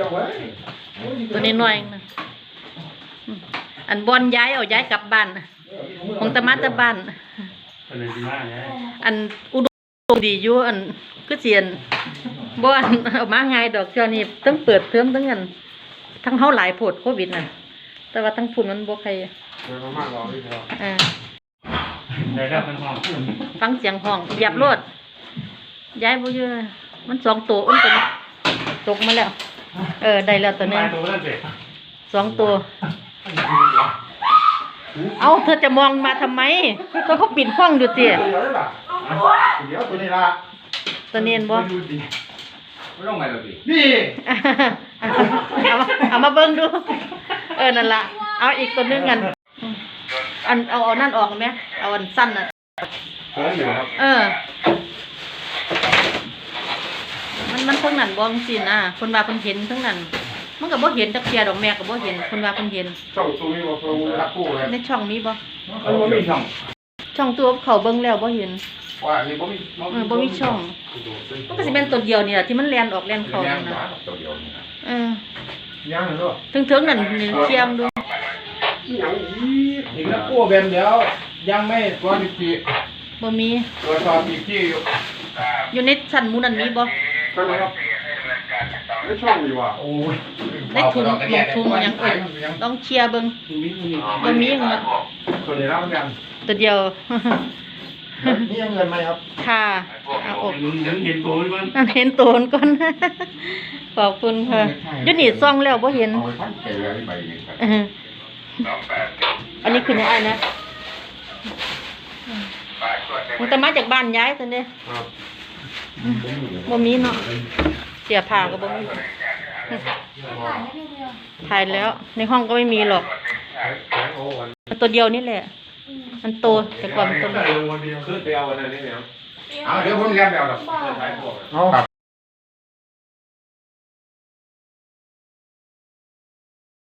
จะไว้ตัวนี้น้อยๆนะอืมอันบอลย้ายเอาย้ายกลับบ้านน่ะของตะมาตะบ้านเป็นเลยดีมากนะอันอุดมดีอยู่อันคือเสียนบ่อันเอามาง่ายดอกเจ้านี่ทั้งเปิดเทอมทั้งอันทั้งเฮาหลายโพดโควิดน่ะ แต่ว่าทั้งฝุ่นมันบ่ใครเดี๋ยวมามากรอพี่พออ่าได้แล้วเป็นห้องฟังเสียงห้องเหยียบรถย้ายบ่อยู่มันสองตัวอุ้มตัวนี้ตกมาแล้ว เออ ได้แล้วตัวหนึงตัวนั่นสิสองตัว เอาเธอจะมองมาทำไมก็เขาปิดห้องอยู่ติเดี๋ยวได้ล่ะเดี๋ยวตัวนี้ละตัวเนียนบ่ ดูดิไม่ต้องไปหรอกพี่นี่เอามาเอามาเบิ่งดู เออ นั่นละเอาอีกตัวหนึงกันอันเอาเอานั่นออกไหมเอาอันสั้นน่ะเกินอยู่ครับเออมันมัน เทั้งนั้นบ่จังซี่นะคนว่าเพิ่นเห็นเทั้งนั้นมันก็บ่เห็นจักเทียดอกแม่ก็บ่เห็นคนว่าเพิ่นเห็น ช่องตัวนี้บอกตัวรักกู้เลยในช่องมีบ่มันไม่มีช่องช่องตัวเขาเบิ่งแล้วบ่เห็นว่านี่บ่มีเออบ่มีช่อง มันก็สิเป็นตัวเดียวนี่ล่ะที่มันแล่นออกแล่นเข้าแม่นนงน่ะตัวเดียวนี่นะเออยังเหรอถึงๆนั่นเทียมดูยังอีอีกแล้วกู้เบนเดี๋ยวยังไม่ตัวที่บ่มีตัวสอบอีที่อยู่อยู่ในชั้นหมู่นั้นมีบ่ ช่ไหมครับไม่ช่องดีว่ะโอ้ยในถุงหมองถุงหยังเอ่ยต้องเคลียร์เบิ่งเบ่มีเงินตัวนี้รับกันตัวเดียวนี่ยังเงินไหมครับ ค่ะเอาอกยังเห็นตัวมันอันเห็นโตนก่อนขอบคุณค่ะยู่นี่ซ่องแล้วบ่เห็นอันเกลือที่ใบหนึ่งครับเอนนี้อในอ้ายนะมันจะมาจากบ้านย้ายซั่นเด้ครั บบ่มีเนาะเสียผ้าก็บ่มีถ่ายแล้ว ในห้องก็ไม่มีหรอกแข็งโอ้วันมันตัวเดียวนี่แหละ มันโตแต่ก่อนมันตัวเล็กวันเดียวขึ้นไปเอาวันนั้นนี่เนี่ยเอาเดี๋ยวผมเรียนแบบเอาครับ